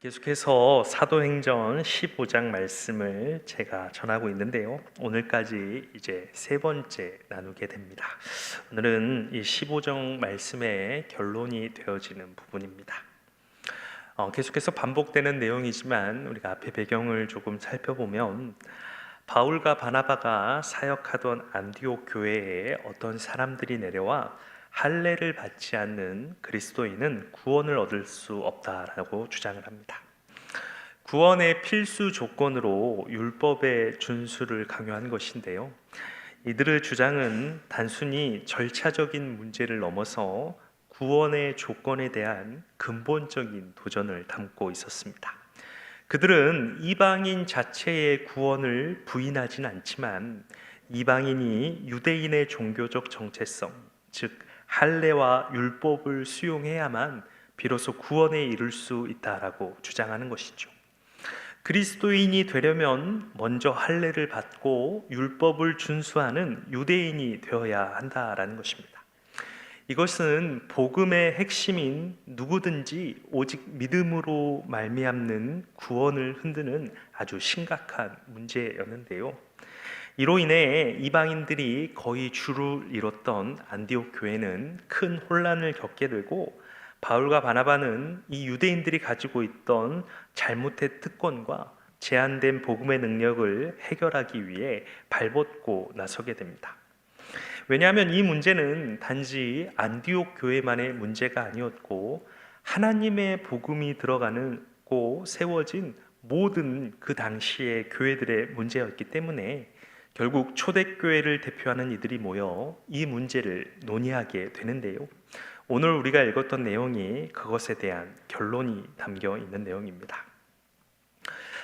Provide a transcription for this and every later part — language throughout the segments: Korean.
계속해서 사도행전 15장 말씀을 제가 전하고 있는데요. 오늘까지 이제 세 번째 나누게 됩니다. 오늘은 이 15장 말씀의 결론이 되어지는 부분입니다. 어, 계속해서 반복되는 내용이지만 우리가 앞에 배경을 조금 살펴보면 바울과 바나바가 사역하던 안디옥 교회에 어떤 사람들이 내려와 할례를 받지 않는 그리스도인은 구원을 얻을 수 없다라고 주장을 합니다. 구원의 필수 조건으로 율법의 준수를 강요한 것인데요. 이들의 주장은 단순히 절차적인 문제를 넘어서 구원의 조건에 대한 근본적인 도전을 담고 있었습니다. 그들은 이방인 자체의 구원을 부인하진 않지만 이방인이 유대인의 종교적 정체성, 즉 할례와 율법을 수용해야만 비로소 구원에 이를 수 있다라고 주장하는 것이죠. 그리스도인이 되려면 먼저 할례를 받고 율법을 준수하는 유대인이 되어야 한다라는 것입니다. 이것은 복음의 핵심인 누구든지 오직 믿음으로 말미암는 구원을 흔드는 아주 심각한 문제였는데요. 이로 인해 이방인들이 거의 주를 이뤘던 안디옥 교회는 큰 혼란을 겪게 되고 바울과 바나바는 이 유대인들이 가지고 있던 잘못된 특권과 제한된 복음의 능력을 해결하기 위해 발벗고 나서게 됩니다. 왜냐하면 이 문제는 단지 안디옥 교회만의 문제가 아니었고 하나님의 복음이 들어가는 고 세워진 모든 그 당시의 교회들의 문제였기 때문에 결국 초대교회를 대표하는 이들이 모여 이 문제를 논의하게 되는데요. 오늘 우리가 읽었던 내용이 그것에 대한 결론이 담겨 있는 내용입니다.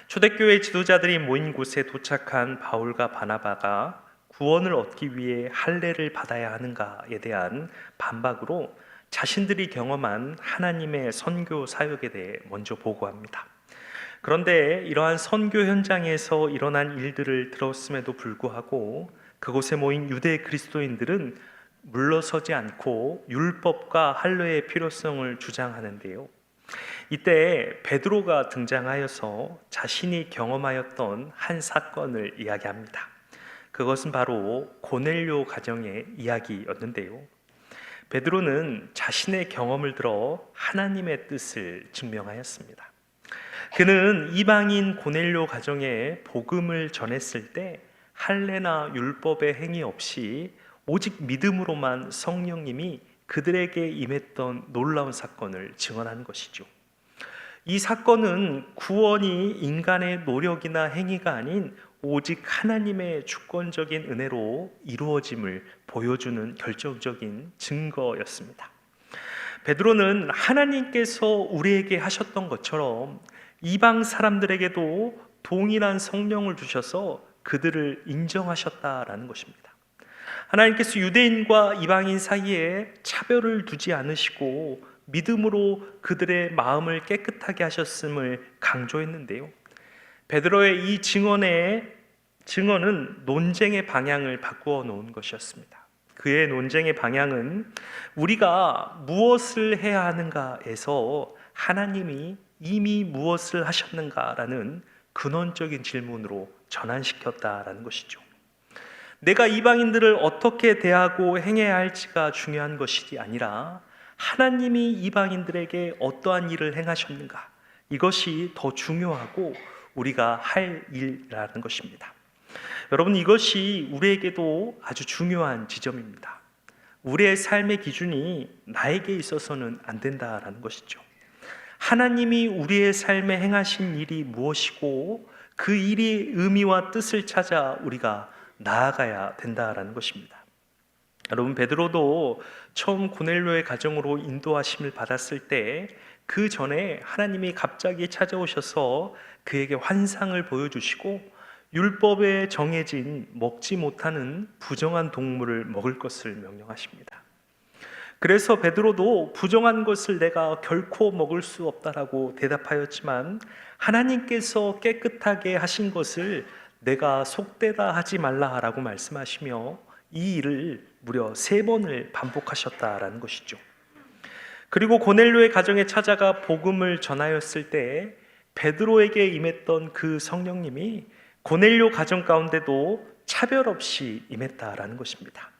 초대교회 지도자들이 모인 곳에 도착한 바울과 바나바가 구원을 얻기 위해 할례를 받아야 하는가에 대한 반박으로 자신들이 경험한 하나님의 선교 사역에 대해 먼저 보고합니다. 그런데 이러한 선교 현장에서 일어난 일들을 들었음에도 불구하고 그곳에 모인 유대 그리스도인들은 물러서지 않고 율법과 할례의 필요성을 주장하는데요. 이때 베드로가 등장하여서 자신이 경험하였던 한 사건을 이야기합니다. 그것은 바로 고넬료 가정의 이야기였는데요. 베드로는 자신의 경험을 들어 하나님의 뜻을 증명하였습니다. 그는 이방인 고넬료 가정에 복음을 전했을 때 할례나 율법의 행위 없이 오직 믿음으로만 성령님이 그들에게 임했던 놀라운 사건을 증언하는 것이죠. 이 사건은 구원이 인간의 노력이나 행위가 아닌 오직 하나님의 주권적인 은혜로 이루어짐을 보여주는 결정적인 증거였습니다. 베드로는 하나님께서 우리에게 하셨던 것처럼 이방 사람들에게도 동일한 성령을 주셔서 그들을 인정하셨다라는 것입니다. 하나님께서 유대인과 이방인 사이에 차별을 두지 않으시고 믿음으로 그들의 마음을 깨끗하게 하셨음을 강조했는데요. 베드로의 이 증언의 증언은 논쟁의 방향을 바꾸어 놓은 것이었습니다. 그의 논쟁의 방향은 우리가 무엇을 해야 하는가에서 하나님이 이미 무엇을 하셨는가라는 근원적인 질문으로 전환시켰다라는 것이죠. 내가 이방인들을 어떻게 대하고 행해야 할지가 중요한 것이 아니라 하나님이 이방인들에게 어떠한 일을 행하셨는가 이것이 더 중요하고 우리가 할 일이라는 것입니다. 여러분 이것이 우리에게도 아주 중요한 지점입니다. 우리의 삶의 기준이 나에게 있어서는 안 된다라는 것이죠. 하나님이 우리의 삶에 행하신 일이 무엇이고 그 일이 의미와 뜻을 찾아 우리가 나아가야 된다라는 것입니다. 여러분 베드로도 처음 고넬료의 가정으로 인도하심을 받았을 때 그 전에 하나님이 갑자기 찾아오셔서 그에게 환상을 보여주시고 율법에 정해진 먹지 못하는 부정한 동물을 먹을 것을 명령하십니다. 그래서 베드로도 부정한 것을 내가 결코 먹을 수 없다라고 대답하였지만 하나님께서 깨끗하게 하신 것을 내가 속되다 하지 말라라고 말씀하시며 이 일을 무려 세 번을 반복하셨다라는 것이죠. 그리고 고넬료의 가정에 찾아가 복음을 전하였을 때 베드로에게 임했던 그 성령님이 고넬료 가정 가운데도 차별 없이 임했다라는 것입니다.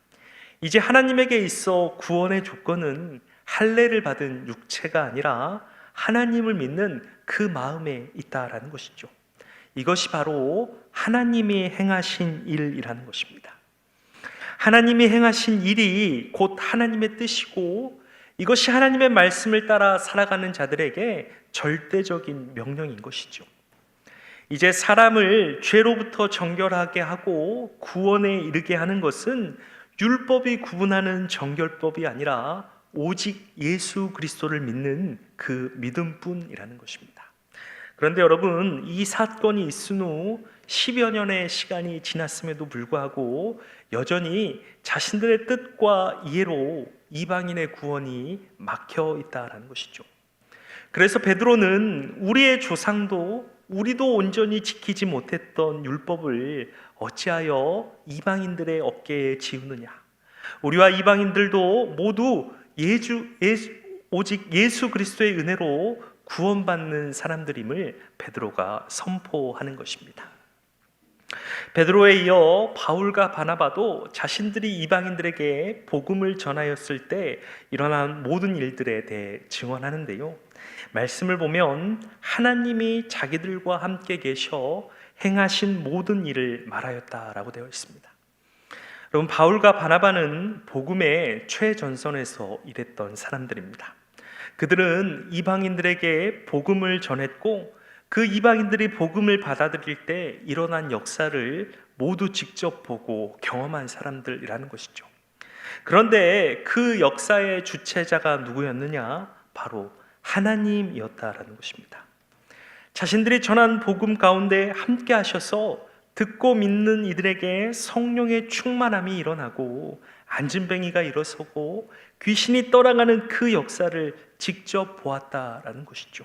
이제 하나님에게 있어 구원의 조건은 할례를 받은 육체가 아니라 하나님을 믿는 그 마음에 있다라는 것이죠. 이것이 바로 하나님이 행하신 일이라는 것입니다. 하나님이 행하신 일이 곧 하나님의 뜻이고 이것이 하나님의 말씀을 따라 살아가는 자들에게 절대적인 명령인 것이죠. 이제 사람을 죄로부터 정결하게 하고 구원에 이르게 하는 것은 율법이 구분하는 정결법이 아니라 오직 예수 그리스도를 믿는 그 믿음뿐이라는 것입니다. 그런데 여러분, 이 사건이 있은 후 10여 년의 시간이 지났음에도 불구하고 여전히 자신들의 뜻과 이해로 이방인의 구원이 막혀 있다라는 것이죠. 그래서 베드로는 우리의 조상도 우리도 온전히 지키지 못했던 율법을 어찌하여 이방인들의 어깨에 지우느냐? 우리와 이방인들도 모두 예주, 예수, 오직 예수 그리스도의 은혜로 구원받는 사람들임을 베드로가 선포하는 것입니다. 베드로에 이어 바울과 바나바도 자신들이 이방인들에게 복음을 전하였을 때 일어난 모든 일들에 대해 증언하는데요. 말씀을 보면 하나님이 자기들과 함께 계셔 행하신 모든 일을 말하였다라고 되어 있습니다. 여러분 바울과 바나바는 복음의 최전선에서 일했던 사람들입니다. 그들은 이방인들에게 복음을 전했고 그 이방인들이 복음을 받아들일 때 일어난 역사를 모두 직접 보고 경험한 사람들이라는 것이죠. 그런데 그 역사의 주체자가 누구였느냐? 바로 하나님이었다라는 것입니다. 자신들이 전한 복음 가운데 함께 하셔서 듣고 믿는 이들에게 성령의 충만함이 일어나고 안진뱅이가 일어서고 귀신이 떠나가는 그 역사를 직접 보았다라는 것이죠.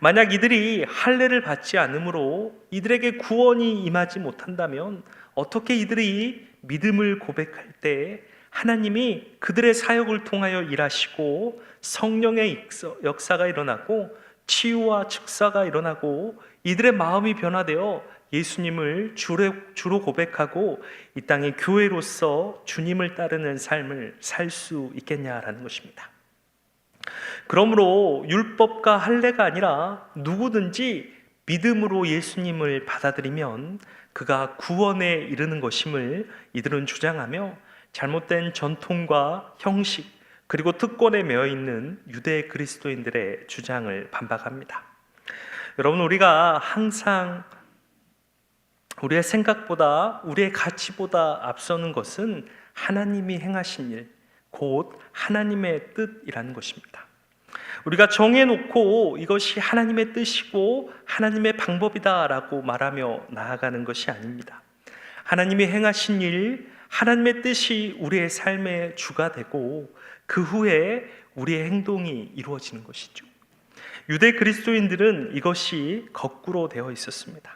만약 이들이 할례를 받지 않으므로 이들에게 구원이 임하지 못한다면 어떻게 이들이 믿음을 고백할 때 하나님이 그들의 사역을 통하여 일하시고 성령의 역사가 일어나고 치유와 축사가 일어나고 이들의 마음이 변화되어 예수님을 주로 고백하고 이 땅의 교회로서 주님을 따르는 삶을 살 수 있겠냐라는 것입니다. 그러므로 율법과 할례가 아니라 누구든지 믿음으로 예수님을 받아들이면 그가 구원에 이르는 것임을 이들은 주장하며 잘못된 전통과 형식 그리고 특권에 매여 있는 유대 그리스도인들의 주장을 반박합니다. 여러분 우리가 항상 우리의 생각보다 우리의 가치보다 앞서는 것은 하나님이 행하신 일, 곧 하나님의 뜻이라는 것입니다. 우리가 정해놓고 이것이 하나님의 뜻이고 하나님의 방법이다라고 말하며 나아가는 것이 아닙니다. 하나님이 행하신 일, 하나님의 뜻이 우리의 삶의 주가 되고 그 후에 우리의 행동이 이루어지는 것이죠. 유대 그리스도인들은 이것이 거꾸로 되어 있었습니다.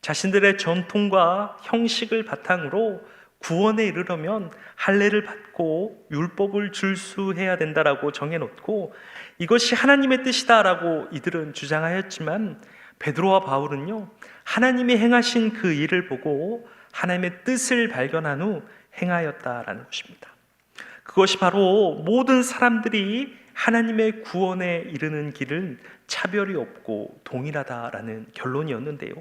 자신들의 전통과 형식을 바탕으로 구원에 이르려면 할례를 받고 율법을 줄수해야 된다라고 정해놓고 이것이 하나님의 뜻이다라고 이들은 주장하였지만 베드로와 바울은요 하나님이 행하신 그 일을 보고 하나님의 뜻을 발견한 후 행하였다라는 것입니다. 그것이 바로 모든 사람들이 하나님의 구원에 이르는 길은 차별이 없고 동일하다라는 결론이었는데요.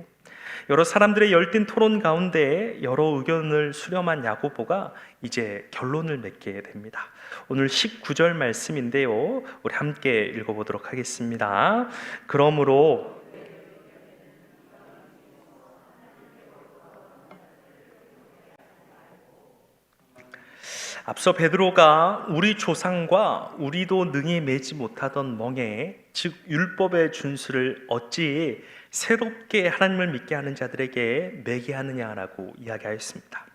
여러 사람들의 열띤 토론 가운데 여러 의견을 수렴한 야고보가 이제 결론을 맺게 됩니다. 오늘 19절 말씀인데요. 우리 함께 읽어보도록 하겠습니다. 그러므로 앞서 베드로가 우리 조상과 우리도 능히 매지 못하던 멍에 즉 율법의 준수를 어찌 새롭게 하나님을 믿게 하는 자들에게 매게 하느냐라고 이야기하였습니다.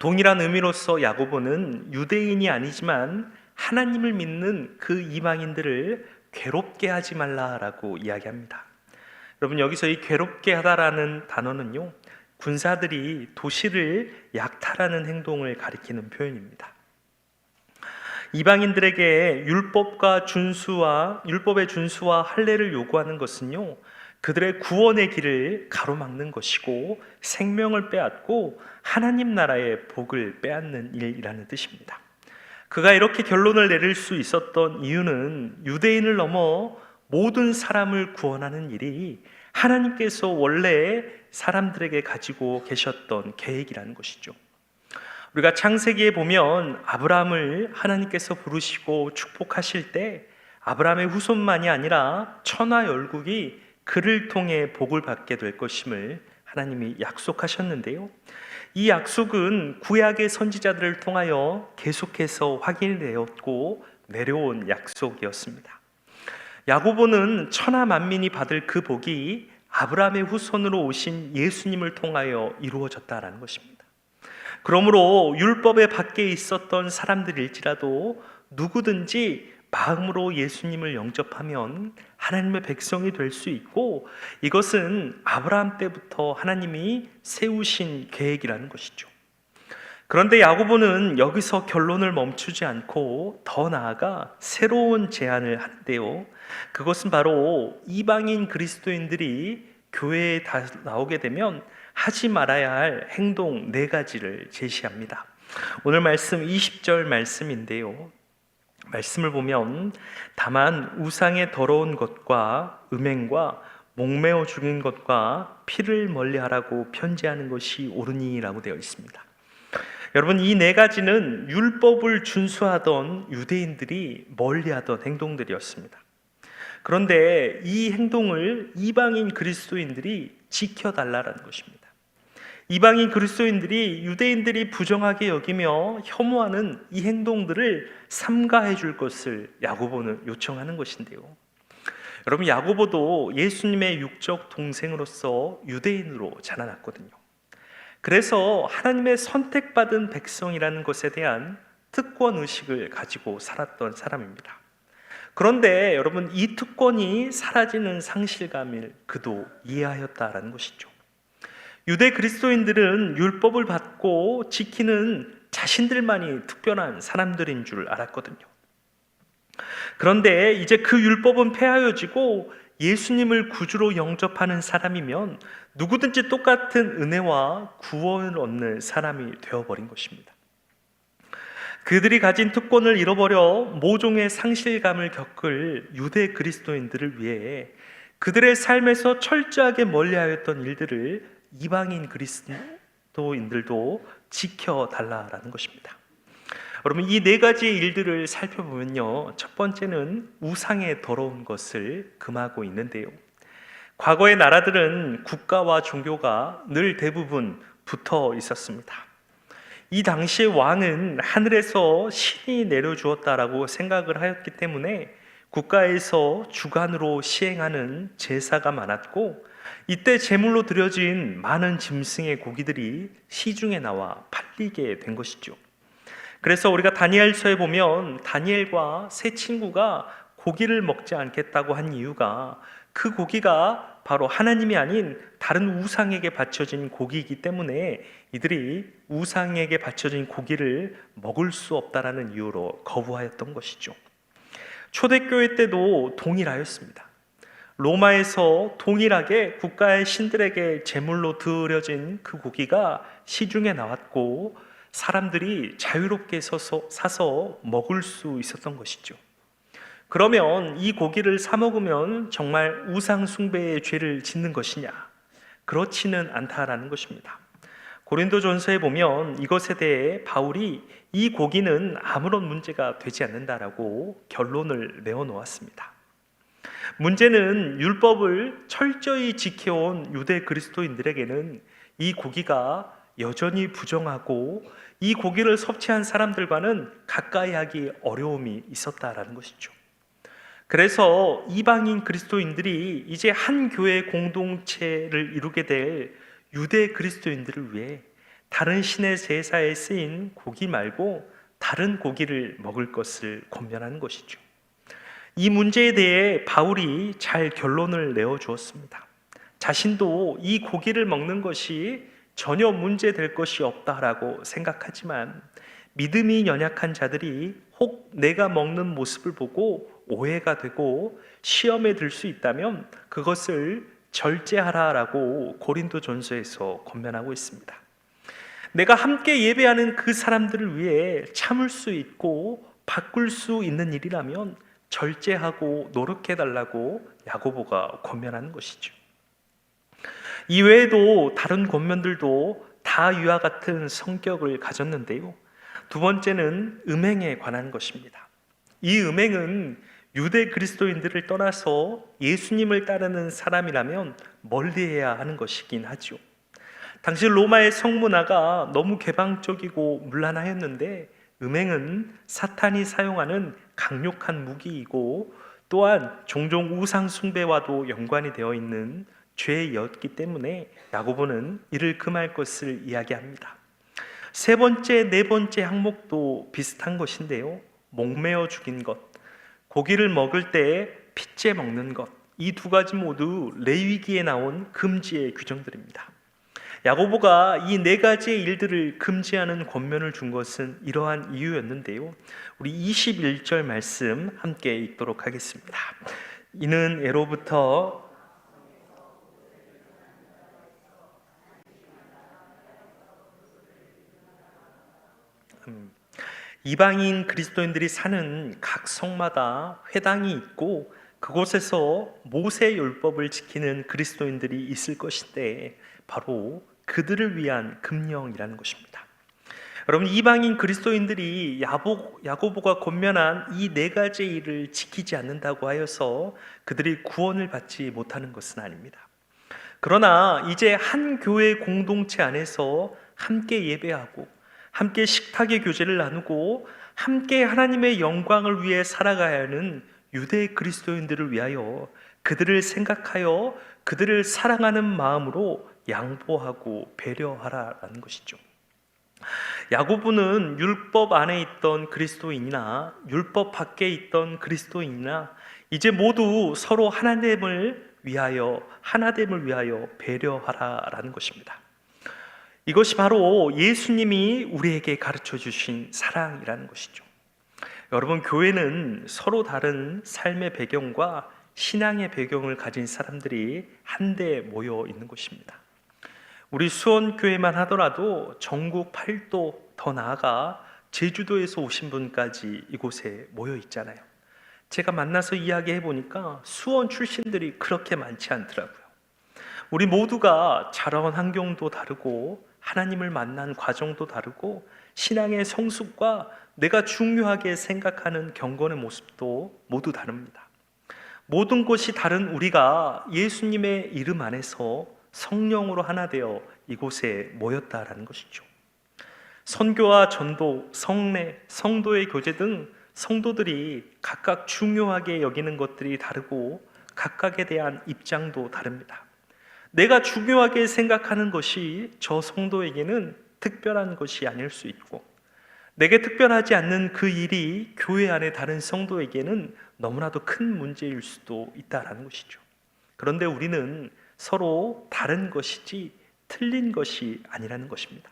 동일한 의미로서 야고보는 유대인이 아니지만 하나님을 믿는 그 이방인들을 괴롭게 하지 말라라고 이야기합니다. 여러분 여기서 이 괴롭게 하다라는 단어는요. 군사들이 도시를 약탈하는 행동을 가리키는 표현입니다. 이방인들에게 율법과 준수와 율법의 준수와 할례를 요구하는 것은요. 그들의 구원의 길을 가로막는 것이고 생명을 빼앗고 하나님 나라의 복을 빼앗는 일이라는 뜻입니다. 그가 이렇게 결론을 내릴 수 있었던 이유는 유대인을 넘어 모든 사람을 구원하는 일이 하나님께서 원래 사람들에게 가지고 계셨던 계획이라는 것이죠. 우리가 창세기에 보면 아브라함을 하나님께서 부르시고 축복하실 때 아브라함의 후손만이 아니라 천하 열국이 그를 통해 복을 받게 될 것임을 하나님이 약속하셨는데요. 이 약속은 구약의 선지자들을 통하여 계속해서 확인되었고 내려온 약속이었습니다. 야고보는 천하 만민이 받을 그 복이 아브라함의 후손으로 오신 예수님을 통하여 이루어졌다라는 것입니다. 그러므로 율법의 밖에 있었던 사람들일지라도 누구든지 마음으로 예수님을 영접하면 하나님의 백성이 될 수 있고 이것은 아브라함 때부터 하나님이 세우신 계획이라는 것이죠. 그런데 야고보는 여기서 결론을 멈추지 않고 더 나아가 새로운 제안을 하는데요. 그것은 바로 이방인 그리스도인들이 교회에 다 나오게 되면 하지 말아야 할 행동 네 가지를 제시합니다. 오늘 말씀 20절 말씀인데요. 말씀을 보면 다만 우상의 더러운 것과 음행과 목매어 죽인 것과 피를 멀리하라고 편지하는 것이 옳으니라고 되어 있습니다. 여러분 이 네 가지는 율법을 준수하던 유대인들이 멀리하던 행동들이었습니다. 그런데 이 행동을 이방인 그리스도인들이 지켜달라는 것입니다. 이방인 그리스도인들이 유대인들이 부정하게 여기며 혐오하는 이 행동들을 삼가해 줄 것을 야고보는 요청하는 것인데요. 여러분 야고보도 예수님의 육적 동생으로서 유대인으로 자라났거든요. 그래서 하나님의 선택받은 백성이라는 것에 대한 특권 의식을 가지고 살았던 사람입니다. 그런데 여러분 이 특권이 사라지는 상실감을 그도 이해하였다라는 것이죠. 유대 그리스도인들은 율법을 받고 지키는 자신들만이 특별한 사람들인 줄 알았거든요. 그런데 이제 그 율법은 폐하여지고 예수님을 구주로 영접하는 사람이면 누구든지 똑같은 은혜와 구원을 얻는 사람이 되어버린 것입니다. 그들이 가진 특권을 잃어버려 모종의 상실감을 겪을 유대 그리스도인들을 위해 그들의 삶에서 철저하게 멀리하였던 일들을 이방인 그리스도인들도 지켜달라라는 것입니다. 여러분 이 네 가지 일들을 살펴보면요. 첫 번째는 우상의 더러운 것을 금하고 있는데요. 과거의 나라들은 국가와 종교가 늘 대부분 붙어 있었습니다. 이 당시의 왕은 하늘에서 신이 내려주었다라고 생각을 하였기 때문에 국가에서 주관으로 시행하는 제사가 많았고 이때 제물로 드려진 많은 짐승의 고기들이 시중에 나와 팔리게 된 것이죠. 그래서 우리가 다니엘서에 보면 다니엘과 세 친구가 고기를 먹지 않겠다고 한 이유가 그 고기가 바로 하나님이 아닌 다른 우상에게 바쳐진 고기이기 때문에 이들이 우상에게 바쳐진 고기를 먹을 수 없다라는 이유로 거부하였던 것이죠. 초대교회 때도 동일하였습니다. 로마에서 동일하게 국가의 신들에게 제물로 드려진 그 고기가 시중에 나왔고 사람들이 자유롭게 서서, 사서 먹을 수 있었던 것이죠. 그러면 이 고기를 사 먹으면 정말 우상 숭배의 죄를 짓는 것이냐? 그렇지는 않다라는 것입니다. 고린도전서에 보면 이것에 대해 바울이 이 고기는 아무런 문제가 되지 않는다라고 결론을 내어 놓았습니다. 문제는 율법을 철저히 지켜온 유대 그리스도인들에게는 이 고기가 여전히 부정하고 이 고기를 섭취한 사람들과는 가까이 하기 어려움이 있었다라는 것이죠. 그래서 이방인 그리스도인들이 이제 한 교회 공동체를 이루게 될 유대 그리스도인들을 위해 다른 신의 제사에 쓰인 고기 말고 다른 고기를 먹을 것을 권면하는 것이죠. 이 문제에 대해 바울이 잘 결론을 내어 주었습니다. 자신도 이 고기를 먹는 것이 전혀 문제될 것이 없다라고 생각하지만 믿음이 연약한 자들이 혹 내가 먹는 모습을 보고 오해가 되고 시험에 들 수 있다면 그것을 절제하라라고 고린도전서에서 권면하고 있습니다. 내가 함께 예배하는 그 사람들을 위해 참을 수 있고 바꿀 수 있는 일이라면 절제하고 노력해 달라고 야고보가 권면하는 것이죠. 이외에도 다른 권면들도 다 이와 같은 성격을 가졌는데요. 두 번째는 음행에 관한 것입니다. 이 음행은 유대 그리스도인들을 떠나서 예수님을 따르는 사람이라면 멀리해야 하는 것이긴 하죠. 당시 로마의 성문화가 너무 개방적이고 문란하였는데 음행은 사탄이 사용하는 강력한 무기이고 또한 종종 우상 숭배와도 연관이 되어 있는 죄였기 때문에 야고보는 이를 금할 것을 이야기합니다. 세 번째, 네 번째 항목도 비슷한 것인데요. 목매어 죽인 것, 고기를 먹을 때 핏째 먹는 것, 이 두 가지 모두 레위기에 나온 금지의 규정들입니다. 야고보가 이 네 가지의 일들을 금지하는 권면을 준 것은 이러한 이유였는데요. 우리 21절 말씀 함께 읽도록 하겠습니다. 이는 예로부터 음, 이방인 그리스도인들이 사는 각 성마다 회당이 있고 그곳에서 모세 율법을 지키는 그리스도인들이 있을 것인데 바로 그들을 위한 금령이라는 것입니다. 여러분 이방인 그리스도인들이 야보, 야고보가 권면한 이 네 가지 일을 지키지 않는다고 하여서 그들이 구원을 받지 못하는 것은 아닙니다. 그러나 이제 한 교회 공동체 안에서 함께 예배하고 함께 식탁의 교제를 나누고 함께 하나님의 영광을 위해 살아가야 하는 유대 그리스도인들을 위하여 그들을 생각하여 그들을 사랑하는 마음으로 양보하고 배려하라라는 것이죠. 야고보는 율법 안에 있던 그리스도인이나 율법 밖에 있던 그리스도인이나 이제 모두 서로 하나됨을 위하여 하나됨을 위하여 배려하라라는 것입니다. 이것이 바로 예수님이 우리에게 가르쳐 주신 사랑이라는 것이죠. 여러분 교회는 서로 다른 삶의 배경과 신앙의 배경을 가진 사람들이 한데 모여 있는 곳입니다. 우리 수원교회만 하더라도 전국 8도 더 나아가 제주도에서 오신 분까지 이곳에 모여 있잖아요. 제가 만나서 이야기해 보니까 수원 출신들이 그렇게 많지 않더라고요. 우리 모두가 자라온 환경도 다르고 하나님을 만난 과정도 다르고 신앙의 성숙과 내가 중요하게 생각하는 경건의 모습도 모두 다릅니다. 모든 것이 다른 우리가 예수님의 이름 안에서 성령으로 하나 되어 이곳에 모였다라는 것이죠. 선교와 전도, 성례, 성도의 교제 등 성도들이 각각 중요하게 여기는 것들이 다르고 각각에 대한 입장도 다릅니다. 내가 중요하게 생각하는 것이 저 성도에게는 특별한 것이 아닐 수 있고 내게 특별하지 않는 그 일이 교회 안에 다른 성도에게는 너무나도 큰 문제일 수도 있다라는 것이죠. 그런데 우리는 서로 다른 것이지 틀린 것이 아니라는 것입니다.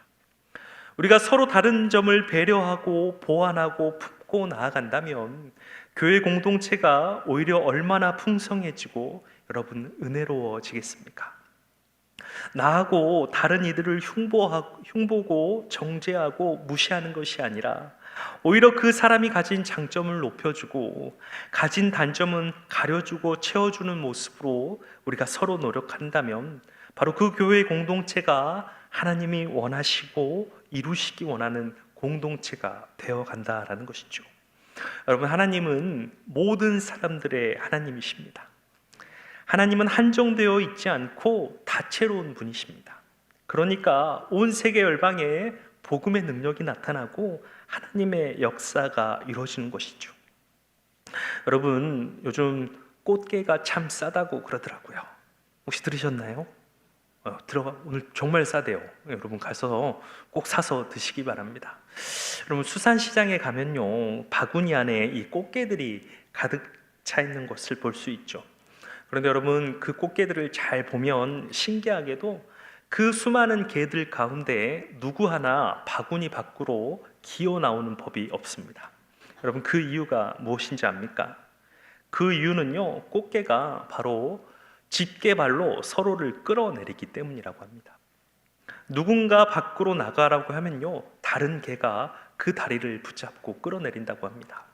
우리가 서로 다른 점을 배려하고 보완하고 품고 나아간다면 교회 공동체가 오히려 얼마나 풍성해지고 여러분 은혜로워지겠습니까? 나하고 다른 이들을 흉보하고, 흉보고 정죄하고 무시하는 것이 아니라 오히려 그 사람이 가진 장점을 높여주고 가진 단점은 가려주고 채워주는 모습으로 우리가 서로 노력한다면 바로 그 교회 공동체가 하나님이 원하시고 이루시기 원하는 공동체가 되어 간다라는 것이죠. 여러분 하나님은 모든 사람들의 하나님이십니다. 하나님은 한정되어 있지 않고 다채로운 분이십니다. 그러니까 온 세계 열방에 복음의 능력이 나타나고 하나님의 역사가 이루어지는 것이죠. 여러분, 요즘 꽃게가 참 싸다고 그러더라고요. 혹시 들으셨나요? 어, 들어가 오늘 정말 싸대요. 여러분 가서 꼭 사서 드시기 바랍니다. 여러분 수산시장에 가면요 바구니 안에 이 꽃게들이 가득 차 있는 것을 볼 수 있죠. 그런데 여러분 그 꽃게들을 잘 보면 신기하게도 그 수많은 개들 가운데 누구 하나 바구니 밖으로 기어 나오는 법이 없습니다. 여러분 그 이유가 무엇인지 압니까? 그 이유는요 꽃게가 바로 집게발로 서로를 끌어내리기 때문이라고 합니다. 누군가 밖으로 나가라고 하면요 다른 개가 그 다리를 붙잡고 끌어내린다고 합니다.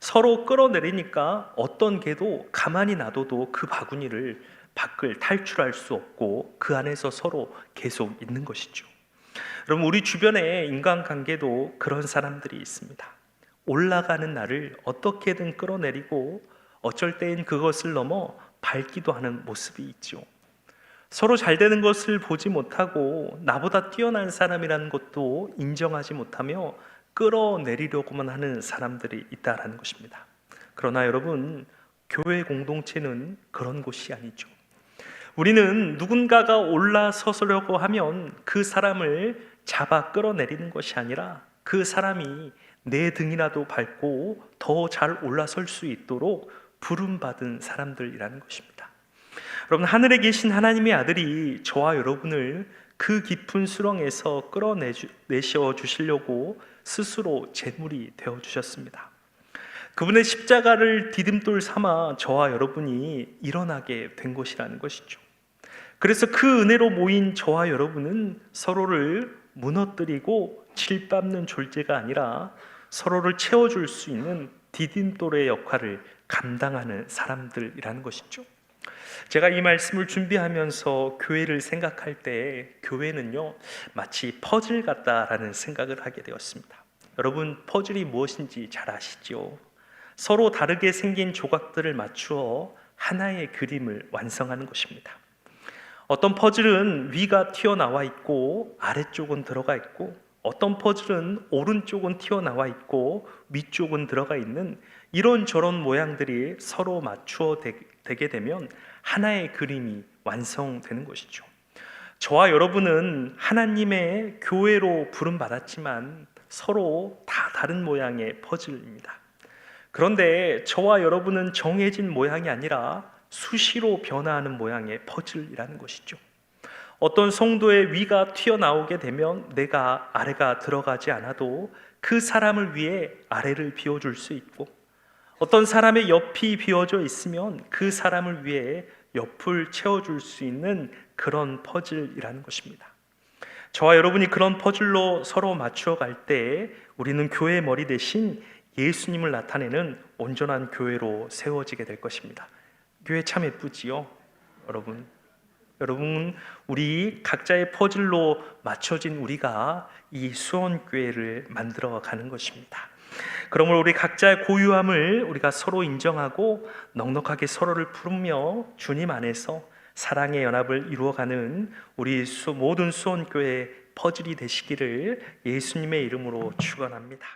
서로 끌어내리니까 어떤 개도 가만히 놔둬도 그 바구니를 밖을 탈출할 수 없고 그 안에서 서로 계속 있는 것이죠. 여러분 우리 주변에 인간관계도 그런 사람들이 있습니다. 올라가는 나를 어떻게든 끌어내리고 어쩔 때엔 그것을 넘어 밟기도 하는 모습이 있죠. 서로 잘 되는 것을 보지 못하고 나보다 뛰어난 사람이라는 것도 인정하지 못하며 끌어내리려고만 하는 사람들이 있다라는 것입니다. 그러나 여러분, 교회 공동체는 그런 곳이 아니죠. 우리는 누군가가 올라서려고 하면 그 사람을 잡아 끌어내리는 것이 아니라 그 사람이 내 등이라도 밟고 더 잘 올라설 수 있도록 부름받은 사람들이라는 것입니다. 여러분, 하늘에 계신 하나님의 아들이 저와 여러분을 그 깊은 수렁에서 끌어내셔 주시려고 스스로 제물이 되어 주셨습니다. 그분의 십자가를 디딤돌 삼아 저와 여러분이 일어나게 된 것이라는 것이죠. 그래서 그 은혜로 모인 저와 여러분은 서로를 무너뜨리고 질밟는 존재가 아니라 서로를 채워줄 수 있는 디딤돌의 역할을 감당하는 사람들이라는 것이죠. 제가 이 말씀을 준비하면서 교회를 생각할 때 교회는요 마치 퍼즐 같다라는 생각을 하게 되었습니다. 여러분 퍼즐이 무엇인지 잘 아시죠? 서로 다르게 생긴 조각들을 맞추어 하나의 그림을 완성하는 것입니다. 어떤 퍼즐은 위가 튀어나와 있고 아래쪽은 들어가 있고 어떤 퍼즐은 오른쪽은 튀어나와 있고 위쪽은 들어가 있는 이런 저런 모양들이 서로 맞추어 되게 되면 하나의 그림이 완성되는 것이죠. 저와 여러분은 하나님의 교회로 부름받았지만 서로 다 다른 모양의 퍼즐입니다. 그런데 저와 여러분은 정해진 모양이 아니라 수시로 변화하는 모양의 퍼즐이라는 것이죠. 어떤 성도의 위가 튀어나오게 되면 내가 아래가 들어가지 않아도 그 사람을 위해 아래를 비워줄 수 있고 어떤 사람의 옆이 비워져 있으면 그 사람을 위해 옆을 채워줄 수 있는 그런 퍼즐이라는 것입니다. 저와 여러분이 그런 퍼즐로 서로 맞추어 갈 때 우리는 교회 머리 대신 예수님을 나타내는 온전한 교회로 세워지게 될 것입니다. 교회 참 예쁘지요, 여러분. 여러분, 우리 각자의 퍼즐로 맞춰진 우리가 이 수원 교회를 만들어 가는 것입니다. 그러므로 우리 각자의 고유함을 우리가 서로 인정하고 넉넉하게 서로를 부르며 주님 안에서 사랑의 연합을 이루어가는 우리 모든 수원 교회 퍼즐이 되시기를 예수님의 이름으로 축원합니다.